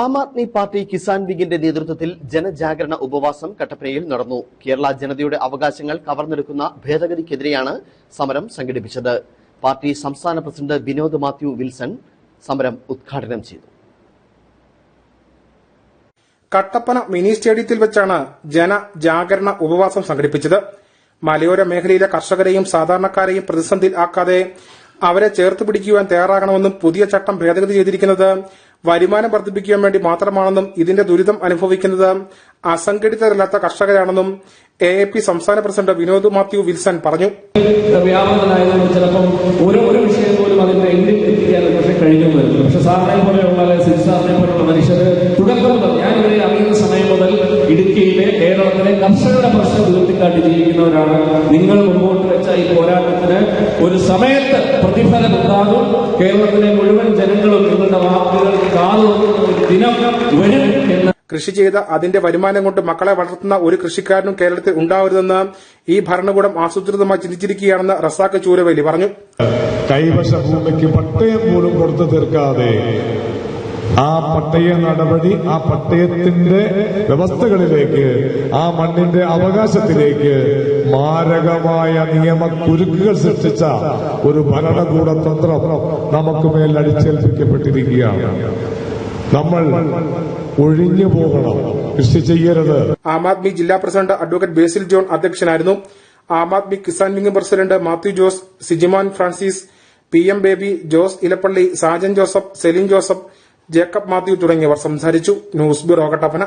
ആം Aadmi party Kisan വിങ്ങിന്റെ നേതൃത്വത്തിൽ ജനജാഗരണ ഉപവാസം കട്ടപ്പനയിൽ നടന്നു. കേരള ജനതയുടെ അവകാശങ്ങൾ കവർന്നെടുക്കുന്ന ഭേദഗതിക്കെതിരെയാണ് സമരം സംഘടിപ്പിച്ചത്. പാർട്ടി സംസ്ഥാന പ്രസിഡന്റ് വിനോദ് മാത്യു വിൽസൺ സമരം ഉദ്ഘാടനം ചെയ്തു. കട്ടപ്പന മിനി സ്റ്റേഡിയത്തിൽ വെച്ചാണ് ജനജാഗരണ ഉപവാസം സംഘടിപ്പിച്ചത്. മലയോര മേഖലയിലെ കർഷകരെയും സാധാരണക്കാരെയും പ്രതിസന്ധിയിൽ ആക്കാതെ അവരെ ചേർത്ത് പിടിക്കുവാൻ തയ്യാറാകണമെന്നും പുതിയ ചട്ടം ഭേദഗതി ചെയ്തിരിക്കുന്നത് വരുമാനം വർദ്ധിപ്പിക്കുവാൻ വേണ്ടി മാത്രമാണെന്നും ഇതിന്റെ ദുരിതം അനുഭവിക്കുന്നത് അസംഘടിതരല്ലാത്ത കർഷകരാണെന്നും എ എ പി സംസ്ഥാന പ്രസിഡന്റ് വിനോദ് മാത്യു വിൽസൺ പറഞ്ഞു. ഓരോ എത്തിക്കാൻ പക്ഷെ തുടക്കം മുതൽ ഞാൻ മുതൽ ഇടുക്കിയിലെ കേരളത്തിലെ കർഷകരുടെ പ്രശ്നം ഉയർത്തിക്കാട്ടി ജീവിക്കുന്നവരാണ് നിങ്ങൾ മുമ്പോട്ട് ഈ പോരാട്ടത്തിന് ഒരു സമയത്ത് പ്രതിഫലം ഉണ്ടാകും കേരളത്തിലെ മുഴുവൻ ജനങ്ങളും നിങ്ങളുടെ വാക്കുകൾ കാതുവെക്കുന്ന ഒരു ദിനം വരും എന്ന് കൃഷി ചെയ്ത് അതിന്റെ വരുമാനം കൊണ്ട് മക്കളെ വളർത്തുന്ന ഒരു കൃഷിക്കാരനും കേരളത്തിൽ ഉണ്ടാവരുതെന്ന് ഈ ഭരണകൂടം ആസൂത്രിതമായി ചിന്തിച്ചിരിക്കുകയാണെന്ന് റസാഖ് ചൂരവേലി പറഞ്ഞു. കൈവശ ഭൂമിക്ക് പട്ടയം പോലും കൊടുത്തു തീർക്കാതെ ആ പട്ടയ നടപടി ആ പട്ടയത്തിന്റെ വ്യവസ്ഥകളിലേക്ക് ആ മണ്ണിന്റെ അവകാശത്തിലേക്ക് മാരകമായ നിയമക്കുരുക്കുകൾ സൃഷ്ടിച്ച ഒരു ഭരണകൂട തന്ത്രം നമുക്ക് മേൽ അടിച്ചേൽപ്പിക്കപ്പെട്ടിരിക്കുകയാണ്. നമ്മൾ ഒഴിഞ്ഞു പോകണം. കൃഷി ചെയ്യരുത്. ആം ആദ്മി ജില്ലാ പ്രസിഡന്റ് അഡ്വക്കേറ്റ് ബേസിൽ ജോൺ അധ്യക്ഷനായിരുന്നു. Aam Aadmi Kisan wing president Mathew Jose സിജിമാൻ Francis P M Baby Jose Elappally Sajan Joseph Celine Joseph Jacob Mathew തുടങ്ങിയവർ സംസാരിച്ചു. News bureau Kattappana.